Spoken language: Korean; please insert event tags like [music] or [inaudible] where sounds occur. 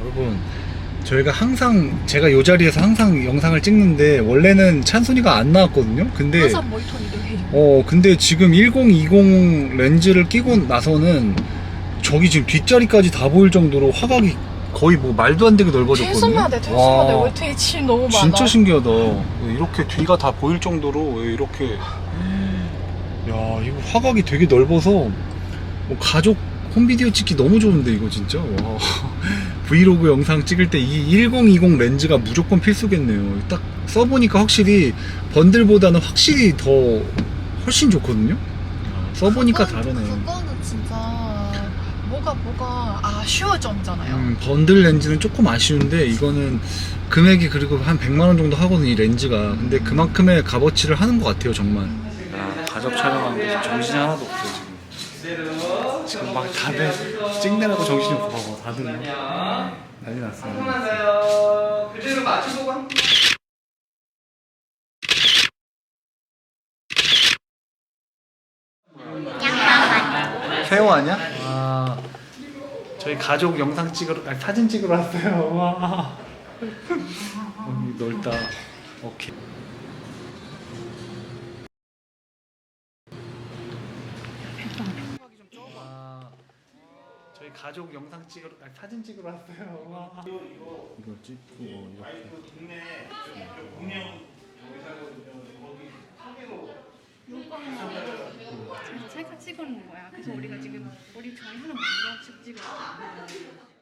여러분 저희가 항상 제가 이 자리에서 항상 영상을 찍는데 원래는 찬순이가 안 나왔거든요. 근데 항상 모니터링을 해요. 어 근데 지금 1020 렌즈를 끼고 나서는 저기 지금 뒷자리까지 다 보일 정도로 화각이 거의 뭐 말도 안 되게 넓어졌거든요. 최소마대. 왜 뒤에 침 너무 많아. 진짜 신기하다. 이렇게 뒤가 다 보일 정도로 이렇게 야 이거 화각이 되게 넓어서 뭐 가족 홈비디오 찍기 너무 좋은데 이거 진짜 와 [laughs] 브이로그 영상 찍을 때 이 1020 렌즈가 무조건 필수겠네요. 딱 써보니까 확실히 번들보다는 확실히 더 훨씬 좋거든요. 써보니까 그건- 다르네. 그거는 진짜 뭐가 뭐가 아쉬워 점잖아요. 음, 번들 렌즈는 조금 아쉬운데 이거는 금액이 그리고 한 100만 원 정도 하거든요 이 렌즈가 근데 그만큼의 값어치를 하는 것 같아요 정말 아, 가족 촬영하는데 정신이 하나도 없어요 지금 지금 막 다들 찍느라고 정신이 없어 다들 난리 났어요 하세요. 그대로 맞춰보고 한 새우 아니야? 와 저희 가족 영상 찍으러 아니 사진 찍으러 왔어요. [laughs] 와. 여기 넓다. 오케이. 와, 저희 가족 영상 찍으러 아니 사진 찍으러 왔어요. 와. 이거 찍고 이렇게 그래서 셀카 찍어놓은 거야. 그래서 우리가 지금 우리 저희 하는 방법 찍고